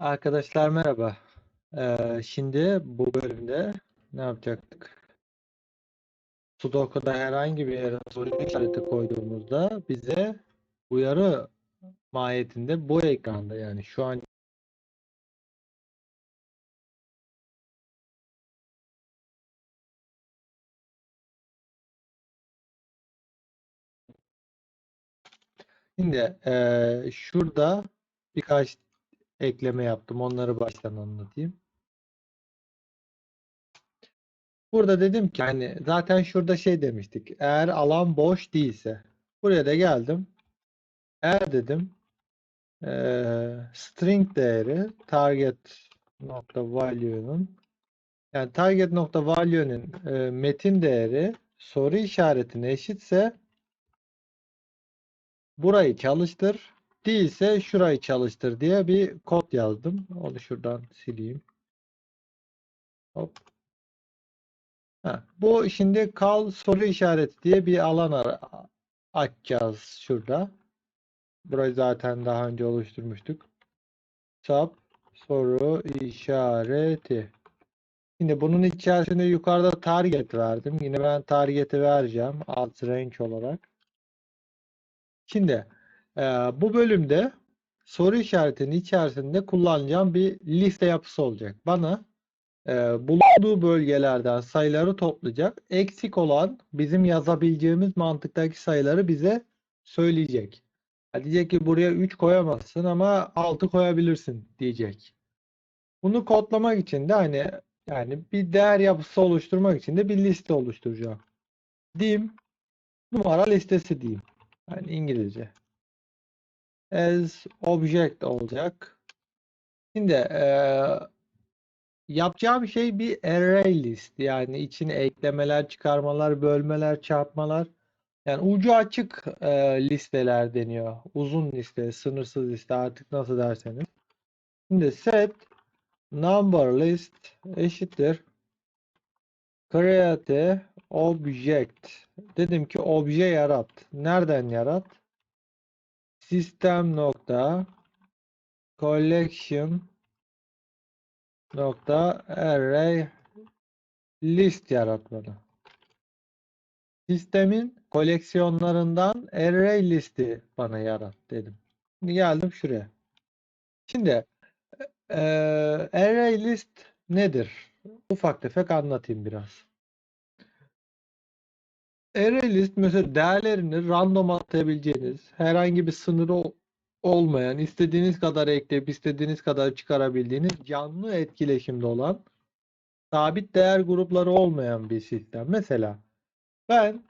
Arkadaşlar merhaba. Ee, şimdi bu bölümde ne yapacaktık? Sudoku'da herhangi bir yere soru işareti koyduğumuzda bize uyarı mahiyetinde bu ekranda yani şu an Şimdi ee, şurada birkaç ekleme yaptım. Onları baştan anlatayım. Burada dedim ki hani zaten şurada şey demiştik. Eğer alan boş değilse buraya da geldim. Eğer dedim eee, string değeri target nokta value'nun yani target nokta value'nin eee, metin değeri soru işaretine eşitse burayı çalıştır değilse şurayı çalıştır diye bir kod yazdım. Onu şuradan sileyim. Hop. Ha, bu şimdi kal soru işareti diye bir alan açacağız şurada. Burayı zaten daha önce oluşturmuştuk. Sub soru işareti. Şimdi bunun içerisinde yukarıda target verdim. Yine ben target'i vereceğim alt range olarak. Şimdi e, bu bölümde soru işaretinin içerisinde kullanacağım bir liste yapısı olacak. Bana e, bulunduğu bölgelerden sayıları toplayacak. Eksik olan bizim yazabileceğimiz mantıktaki sayıları bize söyleyecek. Diyecek ki buraya 3 koyamazsın ama 6 koyabilirsin diyecek. Bunu kodlamak için de hani yani bir değer yapısı oluşturmak için de bir liste oluşturacağım. Dim numara listesi diyeyim. Yani İngilizce. As object olacak. Şimdi eee yapacağım şey bir array list. Yani içine eklemeler, çıkarmalar, bölmeler, çarpmalar. Yani ucu açık e, listeler deniyor. Uzun liste, sınırsız liste artık nasıl derseniz. Şimdi set number list eşittir create object. Dedim ki obje yarat. Nereden yarat? System nokta collection nokta array list yarat bana. Sistemin koleksiyonlarından array listi bana yarat dedim. Geldim şuraya. Şimdi eee array list nedir? Ufak tefek anlatayım biraz. Array list mesela değerlerini random atayabileceğiniz, herhangi bir sınırı olmayan, istediğiniz kadar ekleyip istediğiniz kadar çıkarabildiğiniz canlı etkileşimde olan sabit değer grupları olmayan bir sistem. Mesela ben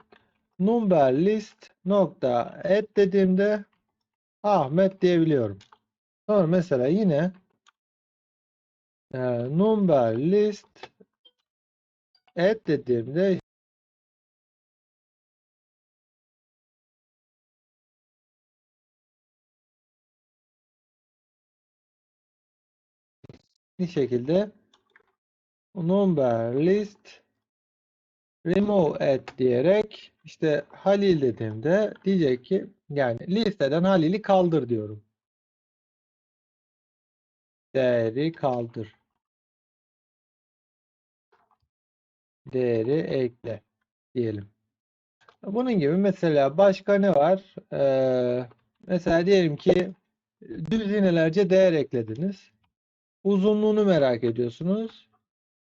number list nokta add dediğimde Ahmet diyebiliyorum. Sonra mesela yine e, number list add dediğimde bir şekilde number list remove add diyerek işte Halil dediğimde diyecek ki yani listeden Halil'i kaldır diyorum. Değeri kaldır. Değeri ekle diyelim. Bunun gibi mesela başka ne var? Ee, mesela diyelim ki düzinelerce değer eklediniz. Uzunluğunu merak ediyorsunuz.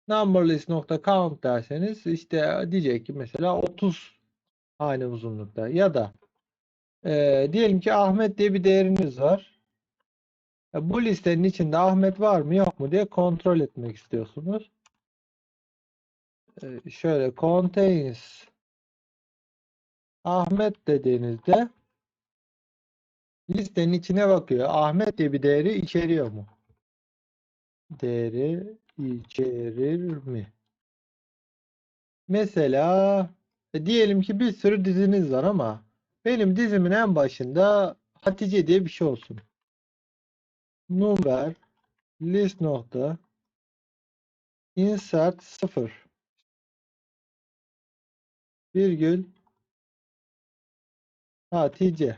Numberlist.count derseniz işte diyecek ki mesela 30 hane uzunlukta ya da e, diyelim ki Ahmet diye bir değeriniz var. E, bu listenin içinde Ahmet var mı yok mu diye kontrol etmek istiyorsunuz. E, şöyle contains Ahmet dediğinizde listenin içine bakıyor. Ahmet diye bir değeri içeriyor mu? Değeri içerir mi? Mesela e, diyelim ki bir sürü diziniz var ama benim dizimin en başında Hatice diye bir şey olsun. Number list nokta insert 0 virgül Hatice.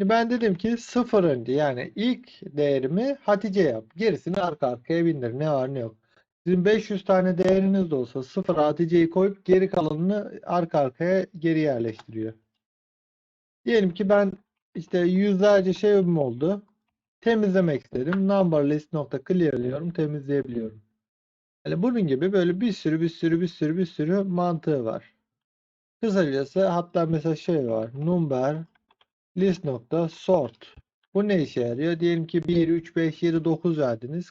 Ben dedim ki sıfır önce yani ilk değerimi Hatice yap. Gerisini arka arkaya bindir. Ne var ne yok. Sizin 500 tane değeriniz de olsa sıfır Hatice'yi koyup geri kalanını arka arkaya geri yerleştiriyor. Diyelim ki ben işte yüzlerce şeyim oldu. Temizlemek istedim. Number list nokta clearlıyorum. Temizleyebiliyorum. Yani bunun gibi böyle bir sürü bir sürü bir sürü bir sürü mantığı var. Kısacası hatta mesela şey var. Number list nokta sort. Bu ne işe yarıyor? Diyelim ki 1, 3, 5, 7, 9 verdiniz.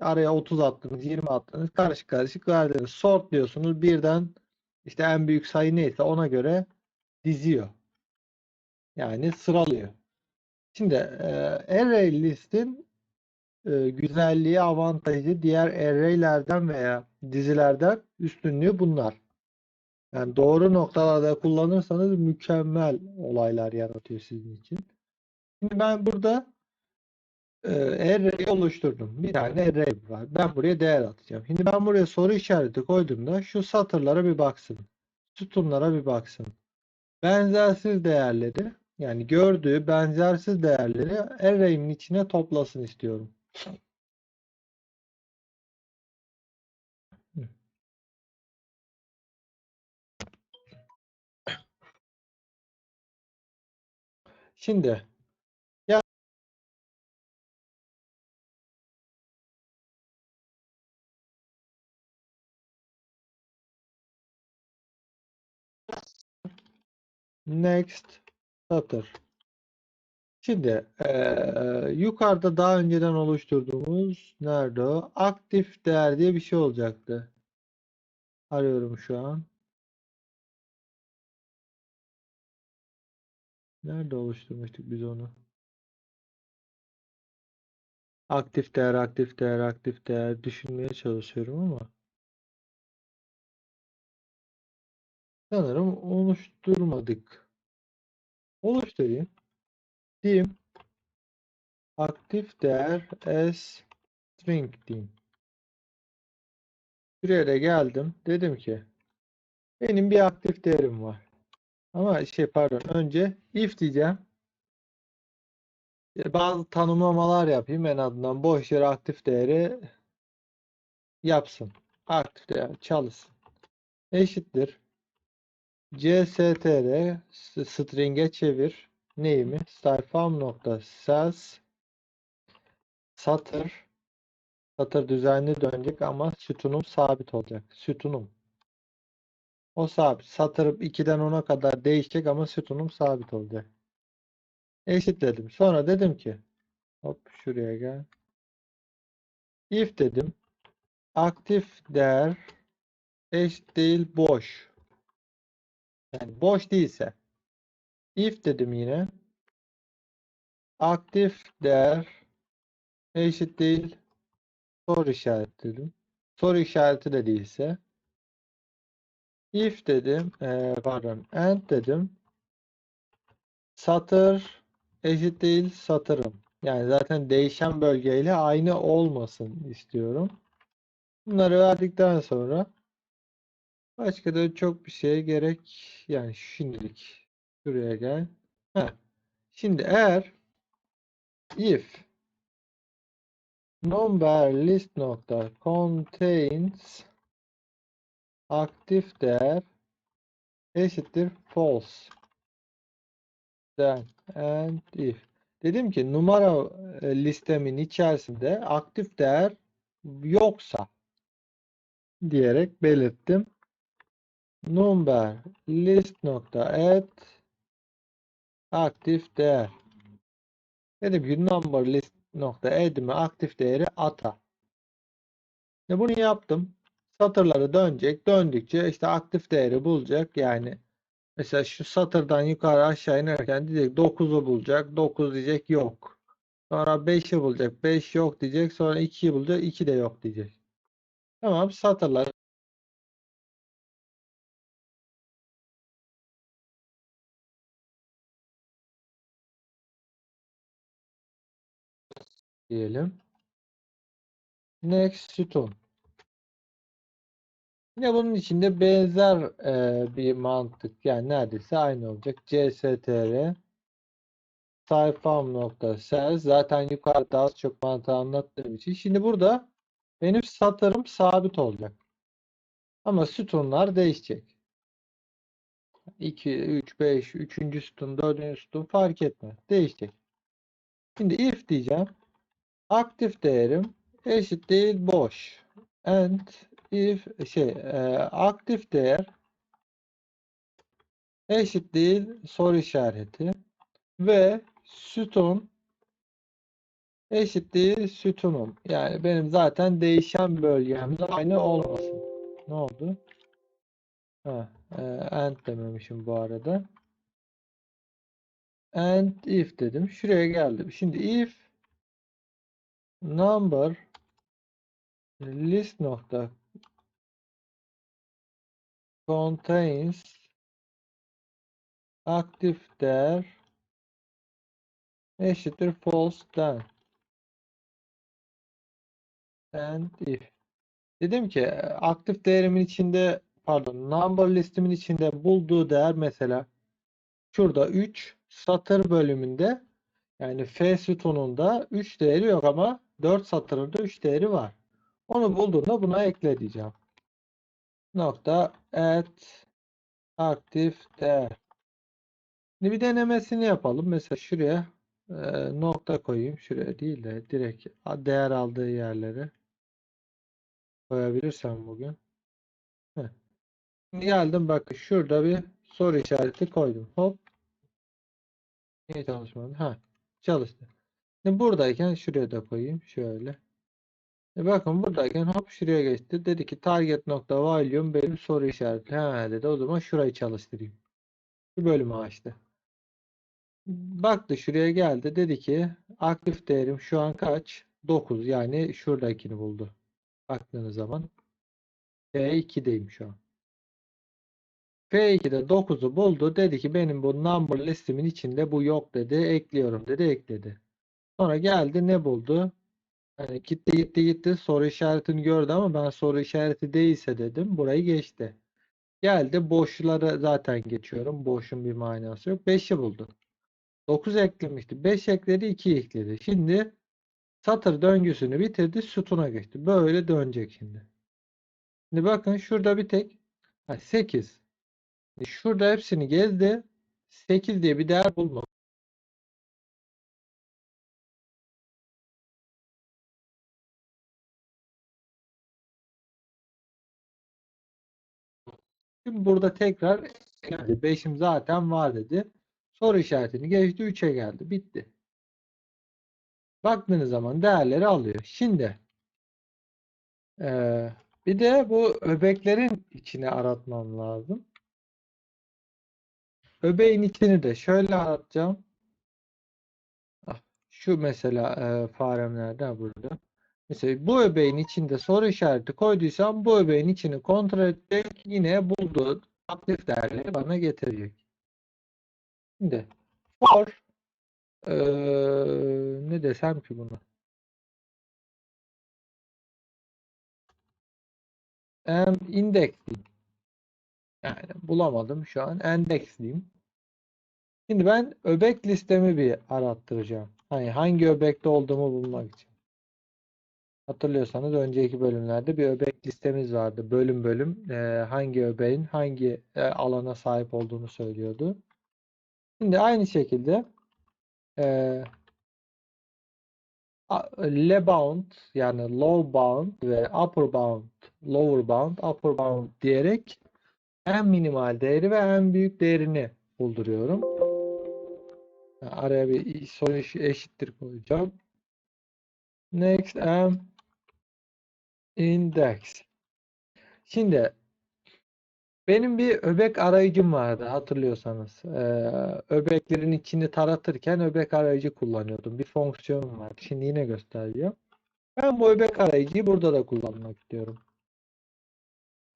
Araya 30 attınız, 20 attınız. Karışık karışık verdiniz. Sort diyorsunuz. Birden işte en büyük sayı neyse ona göre diziyor. Yani sıralıyor. Şimdi e, array listin e, güzelliği, avantajı diğer array'lerden veya dizilerden üstünlüğü bunlar. Yani doğru noktalarda kullanırsanız mükemmel olaylar yaratıyor sizin için. Şimdi ben burada e, array oluşturdum. Bir tane array var. Ben buraya değer atacağım. Şimdi ben buraya soru işareti koyduğumda şu satırlara bir baksın. Sütunlara bir baksın. Benzersiz değerleri yani gördüğü benzersiz değerleri array'in içine toplasın istiyorum. Şimdi next satır. Şimdi eee, yukarıda daha önceden oluşturduğumuz nerede o? Aktif değer diye bir şey olacaktı. Arıyorum şu an. Nerede oluşturmuştuk biz onu? Aktif değer, aktif değer, aktif değer düşünmeye çalışıyorum ama sanırım oluşturmadık. Oluşturayım. Diyeyim. Aktif değer as string diyeyim. Buraya da geldim. Dedim ki benim bir aktif değerim var. Ama şey pardon önce if diyeceğim. E, Bazı tanımlamalar yapayım en azından boş yere aktif değeri yapsın. Aktif değer çalışsın. Eşittir. CSTR string'e çevir. Neyimi? Sayfam nokta ses satır satır düzenli dönecek ama sütunum sabit olacak. Sütunum. O sabit. Satır 2'den 10'a kadar değişecek ama sütunum sabit olacak. Eşitledim. Sonra dedim ki hop şuraya gel. If dedim. Aktif değer eşit değil boş. Yani boş değilse. If dedim yine. Aktif değer eşit değil soru işareti dedim. Soru işareti de değilse. If dedim. eee, pardon. And dedim. Satır eşit değil satırım. Yani zaten değişen bölgeyle aynı olmasın istiyorum. Bunları verdikten sonra başka da çok bir şeye gerek yani şimdilik şuraya gel. Heh. Şimdi eğer if number list nokta contains aktif değer eşittir false then and if dedim ki numara e, listemin içerisinde aktif değer yoksa diyerek belirttim. Number list nokta add aktif değer. Dedim ki number list nokta add'ime aktif değeri ata. E bunu yaptım. Satırları dönecek. Döndükçe işte aktif değeri bulacak. Yani mesela şu satırdan yukarı aşağı inerken diyecek 9'u bulacak. 9 diyecek yok. Sonra 5'i bulacak. 5 yok diyecek. Sonra 2'yi bulacak. 2 de yok diyecek. Tamam satırlar diyelim. Next sütun. Yine bunun içinde benzer e, bir mantık yani neredeyse aynı olacak. CSTR sayfam nokta cells zaten yukarıda az çok mantığı anlattığım için. Şimdi burada benim satırım sabit olacak. Ama sütunlar değişecek. 2, 3, 5, 3. sütun, 4. sütun fark etmez. Değişecek. Şimdi if diyeceğim. Aktif değerim eşit değil boş. And if şey e, aktif değer eşit değil soru işareti ve sütun eşit değil sütunum. Yani benim zaten değişen bölgemde aynı olmasın. Ne oldu? Ha, e, and dememişim bu arada. And if dedim. Şuraya geldim. Şimdi if number list nokta contains aktif değer eşittir false then and if dedim ki aktif değerimin içinde pardon number listimin içinde bulduğu değer mesela şurada 3 satır bölümünde yani F sütununda 3 değeri yok ama 4 satırında 3 değeri var. Onu bulduğunda buna ekle diyeceğim. Nokta add aktif değer. Şimdi bir denemesini yapalım. Mesela şuraya e, nokta koyayım. Şuraya değil de direkt değer aldığı yerlere koyabilirsem bugün. Heh. Şimdi geldim bakın şurada bir soru işareti koydum. Hop. Niye çalışmadı? Ha, çalıştı. Şimdi buradayken şuraya da koyayım. Şöyle. E bakın buradayken hop şuraya geçti. Dedi ki target nokta volume benim soru işareti. Ha dedi o zaman şurayı çalıştırayım. Bu bölümü açtı. Baktı şuraya geldi. Dedi ki aktif değerim şu an kaç? 9. Yani şuradakini buldu. Baktığınız zaman F2'deyim şu an. F2'de 9'u buldu. Dedi ki benim bu number listimin içinde bu yok dedi. Ekliyorum dedi. Ekledi. Sonra geldi ne buldu? Yani gitti gitti gitti soru işaretini gördü ama ben soru işareti değilse dedim. Burayı geçti. Geldi boşları zaten geçiyorum. Boşun bir manası yok. 5'i buldu. 9 eklemişti. 5 ekledi 2 ekledi. Şimdi satır döngüsünü bitirdi. Sütuna geçti. Böyle dönecek şimdi. Şimdi bakın şurada bir tek ha, 8. Şurada hepsini gezdi. 8 diye bir değer bulmadı. Şimdi burada tekrar geldi. 5'im zaten var dedi. Soru işaretini geçti 3'e geldi. Bitti. Baktığınız zaman değerleri alıyor. Şimdi ee, bir de bu öbeklerin içine aratmam lazım. Öbeğin içini de şöyle aratacağım. Ah, şu mesela e, farem? Burada. Mesela bu öbeğin içinde soru işareti koyduysam bu öbeğin içini kontrol edecek. Yine bulduğu aktif değerleri bana getirecek. Şimdi for ee, ne desem ki buna? Em index. Yani bulamadım şu an. Endex diyeyim. Şimdi ben öbek listemi bir arattıracağım. Hani hangi öbekte olduğumu bulmak için. Hatırlıyorsanız önceki bölümlerde bir öbek listemiz vardı. Bölüm bölüm e, hangi öbeğin hangi e, alana sahip olduğunu söylüyordu. Şimdi aynı şekilde e, bound yani low bound ve upper bound, lower bound, upper bound diyerek en minimal değeri ve en büyük değerini bulduruyorum. Araya bir soru eşittir koyacağım. Next m index. Şimdi benim bir öbek arayıcım vardı hatırlıyorsanız. Ee, öbeklerin içini taratırken öbek arayıcı kullanıyordum. Bir fonksiyonum var. Şimdi yine göstereceğim. Ben bu öbek arayıcıyı burada da kullanmak istiyorum.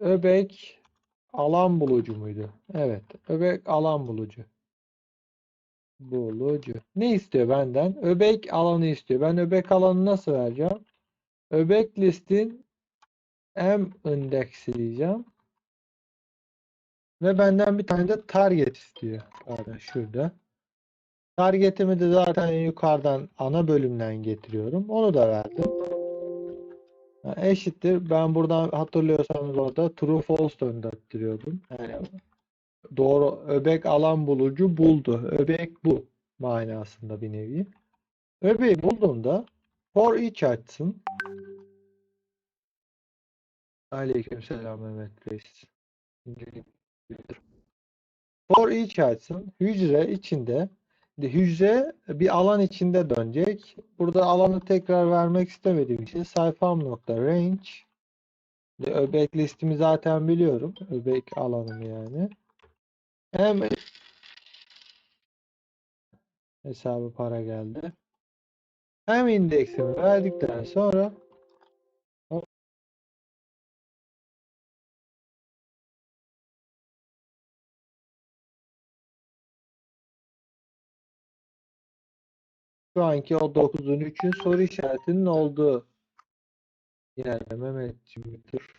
Öbek alan bulucu muydu? Evet. Öbek alan bulucu. Bulucu. Ne istiyor benden? Öbek alanı istiyor. Ben öbek alanı nasıl vereceğim? Öbek listin m indeksi diyeceğim. Ve benden bir tane de target istiyor. Pardon şurada. Targetimi de zaten yukarıdan ana bölümden getiriyorum. Onu da verdim. Eşittir. Ben buradan hatırlıyorsanız orada true false döndürtürüyordum. Yani doğru öbek alan bulucu buldu. Öbek bu manasında bir nevi. Öbeği bulduğunda for each açsın. Aleykümselam Mehmet Reis. For each açsın. Hücre içinde hücre bir alan içinde dönecek. Burada alanı tekrar vermek istemediğim için sayfam nokta range öbek listimi zaten biliyorum. Öbek alanım yani. Hem hesabı para geldi. Hem indeksimi verdikten sonra şu anki o 9'un 3'ün soru işaretinin olduğu Mehmetciğim dur.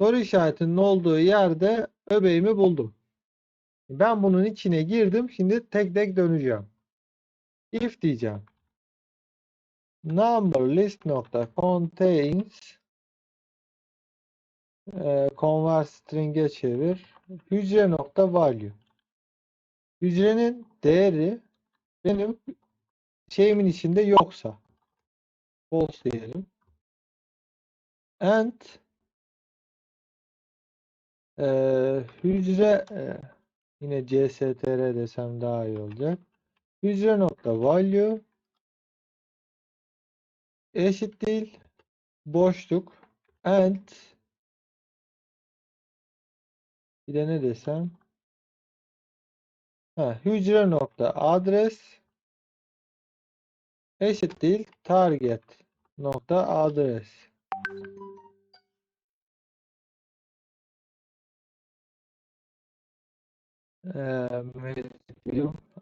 Soru işaretinin olduğu yerde öbeğimi buldum. Ben bunun içine girdim. Şimdi tek tek döneceğim. If diyeceğim. Number list nokta contains e, convert string'e çevir. Hücre nokta value. Hücrenin değeri benim şeyimin içinde yoksa false diyelim. And e, hücre e, yine cstr desem daha iyi olacak. Hücre nokta value eşit değil boşluk and bir de ne desem ha, hücre nokta adres eşit değil target nokta adres. Ee,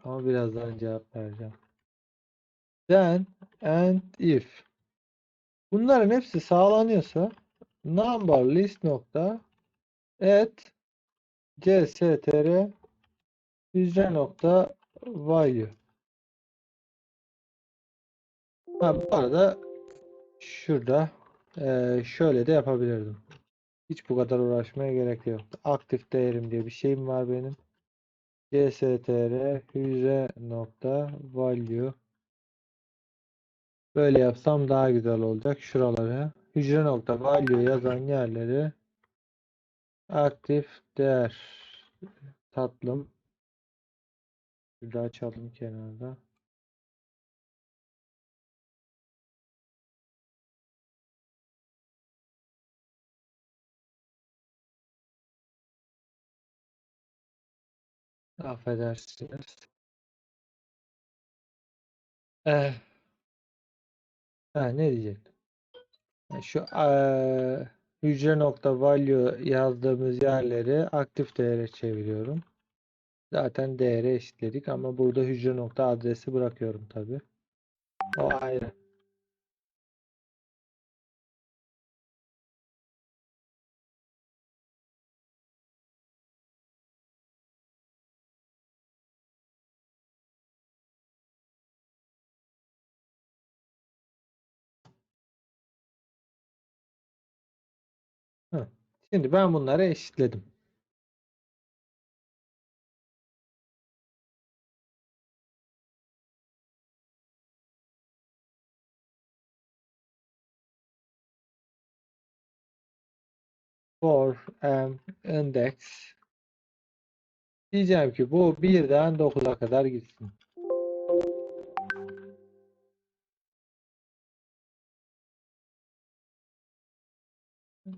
ama birazdan cevap vereceğim. Then and if. Bunların hepsi sağlanıyorsa number list nokta at cstr hücre nokta value ha, bu arada şurada e, şöyle de yapabilirdim. Hiç bu kadar uğraşmaya gerek yok. Aktif değerim diye bir şeyim var benim. cstr hücre nokta value Böyle yapsam daha güzel olacak. Şuraları hücre nokta value yazan yerleri aktif değer tatlım Şurada açalım kenarda. Affedersiniz. Eh. Ha, ne diyecektim? Şu eee, hücre nokta value yazdığımız yerleri aktif değere çeviriyorum. Zaten değere eşitledik ama burada hücre nokta adresi bırakıyorum tabi. O ayrı. Şimdi ben bunları eşitledim. for m index diyeceğim ki bu 1'den 9'a kadar gitsin.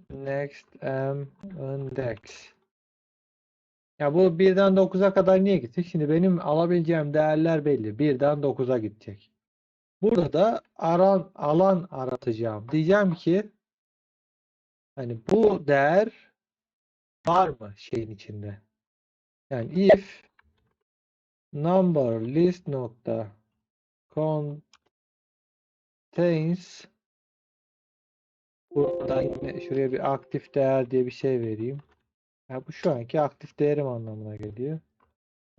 Next m index. Ya bu 1'den 9'a kadar niye gitsin? Şimdi benim alabileceğim değerler belli. 1'den 9'a gidecek. Burada da aran alan aratacağım. Diyeceğim ki hani bu değer var mı şeyin içinde? Yani if number list nokta contains buradan yine şuraya bir aktif değer diye bir şey vereyim. Ya bu şu anki aktif değerim anlamına geliyor.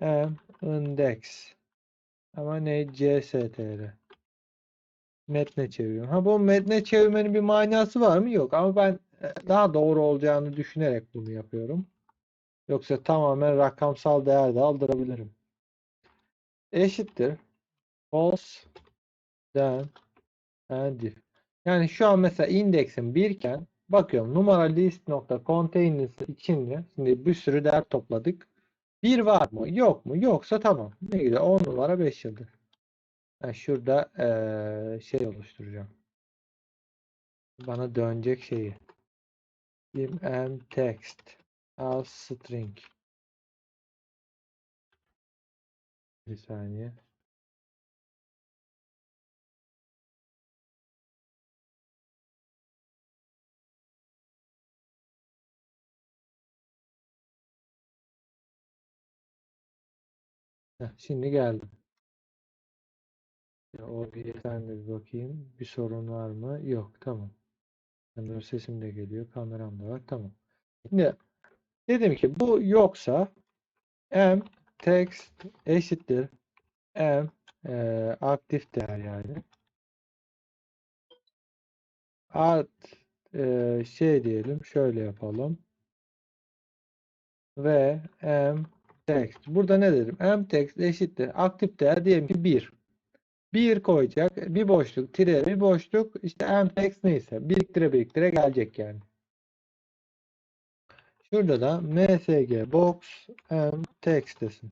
M index ama ne CSTR metne çeviriyorum. Ha bu metne çevirmenin bir manası var mı? Yok ama ben e, daha doğru olacağını düşünerek bunu yapıyorum. Yoksa tamamen rakamsal değer de aldırabilirim. Eşittir false then and if. Yani şu an mesela indeksim 1 iken bakıyorum numara list nokta containers içinde şimdi bir sürü değer topladık. 1 var mı? Yok mu? Yoksa tamam. Ne güzel 10 numara 5 yıldız. Ben şurada eee, şey oluşturacağım. Bana dönecek şeyi. Im text as string. Bir saniye. Şimdi oraya sen de bir bakayım. Bir sorun var mı? Yok. Tamam. Kamera sesim de geliyor. Kameram da var. Tamam. Şimdi dedim ki bu yoksa m text eşittir m eee, aktif değer yani art eee, şey diyelim şöyle yapalım ve m text. Burada ne dedim? M text eşittir. Aktif değer diyelim ki 1 1 koyacak bir boşluk tire bir boşluk. İşte m text neyse biriktire biriktire gelecek yani. Şurada da msg box m text desin.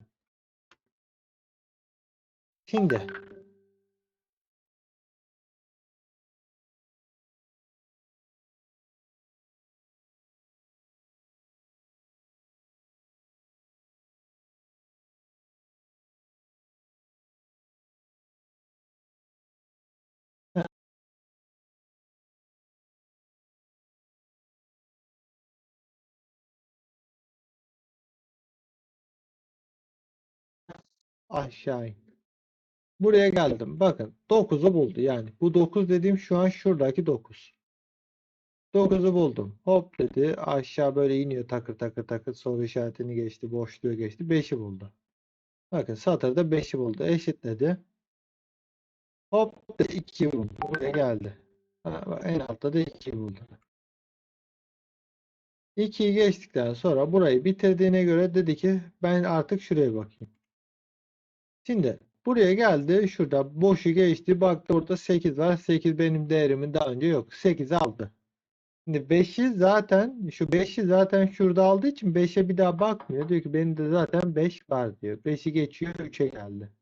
Şimdi aşağı in. Buraya geldim. Bakın 9'u buldu. Yani bu 9 dediğim şu an şuradaki 9. 9'u buldum. Hop dedi. Aşağı böyle iniyor takır takır takır. Soru işaretini geçti. Boşluğu geçti. 5'i buldu. Bakın satırda 5'i buldu. Eşitledi. Hop 2'yi buldu. Buraya geldi. En altta da 2'yi buldu. 2'yi geçtikten sonra burayı bitirdiğine göre dedi ki ben artık şuraya bakayım. Şimdi buraya geldi. Şurada boşu geçti. Baktı orada 8 var. 8 benim değerimin daha önce yok. 8 aldı. Şimdi 5'i zaten şu 5'i zaten şurada aldığı için 5'e bir daha bakmıyor. Diyor ki benim de zaten 5 var diyor. 5'i geçiyor 3'e geldi.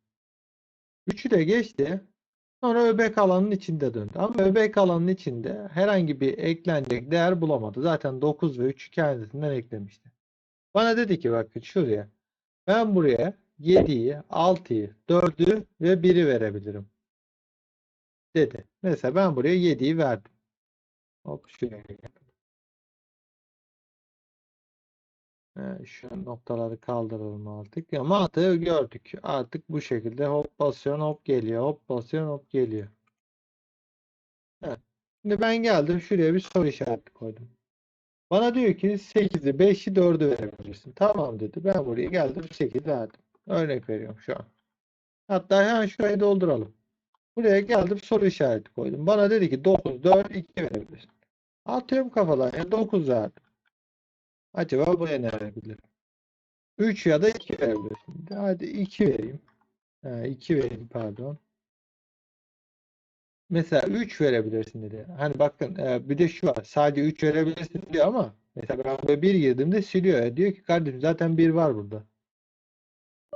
3'ü de geçti. Sonra öbek alanın içinde döndü. Ama öbek alanın içinde herhangi bir eklenecek değer bulamadı. Zaten 9 ve 3'ü kendisinden eklemişti. Bana dedi ki bakın şuraya. Ben buraya 7'yi, 6'yı, 4'ü ve 1'i verebilirim. Dedi. Mesela ben buraya 7'yi verdim. Hop şuraya şu noktaları kaldıralım artık. Ya mantığı gördük. Artık bu şekilde hop basıyorsun hop geliyor. Hop basıyorsun hop geliyor. Evet. Şimdi ben geldim şuraya bir soru işareti koydum. Bana diyor ki 8'i 5'i 4'ü verebilirsin. Tamam dedi. Ben buraya geldim 8 verdim. Örnek veriyorum şu an. Hatta hemen şurayı dolduralım. Buraya geldim soru işareti koydum. Bana dedi ki 9, 4, 2 verebilirsin. Atıyorum kafadan. Yani 9 verdim. Acaba buraya ne verebilirim? 3 ya da 2 verebilirsin. Hadi 2 vereyim. Ha, 2 vereyim pardon. Mesela 3 verebilirsin dedi. Hani bakın e, bir de şu var. Sadece 3 verebilirsin diyor ama mesela ben buraya 1 girdiğimde siliyor. E, diyor ki kardeşim zaten 1 var burada.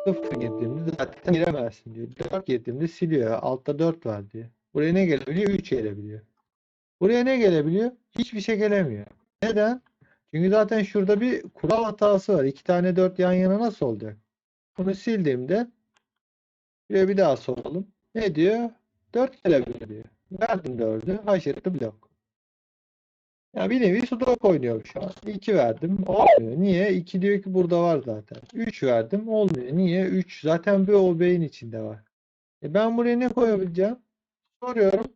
0 girdiğimde zaten giremezsin diyor. 4 girdiğimde siliyor. Altta 4 var diyor. Buraya ne gelebiliyor? 3 gelebiliyor. Buraya ne gelebiliyor? Hiçbir şey gelemiyor. Neden? Çünkü zaten şurada bir kural hatası var. 2 tane 4 yan yana nasıl olacak? Bunu sildiğimde şuraya bir daha soralım. Ne diyor? 4 gelebiliyor diyor. Verdim 4'ü. Haşırttı blok. Ya bir nevi sudoku oynuyorum şu an. 2 verdim. Olmuyor. Niye? 2 diyor ki burada var zaten. 3 verdim. Olmuyor. Niye? 3 zaten bir OB'nin içinde var. E ben buraya ne koyabileceğim? Soruyorum.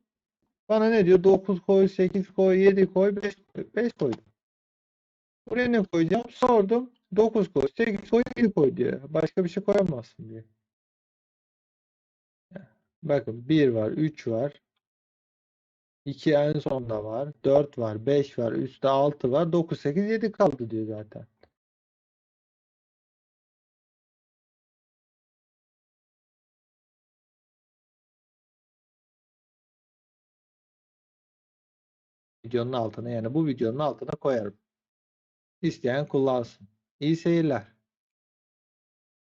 Bana ne diyor? 9 koy, 8 koy, 7 koy, 5 koy. 5 koydum. Buraya ne koyacağım? Sordum. 9 koy, 8 koy, 7 koy diyor. Başka bir şey koyamazsın diyor. Bakın 1 var, 3 var. 2 en sonda var. 4 var, 5 var, üstte 6 var. 9, 8, 7 kaldı diyor zaten. Videonun altına yani bu videonun altına koyarım. İsteyen kullansın. İyi seyirler.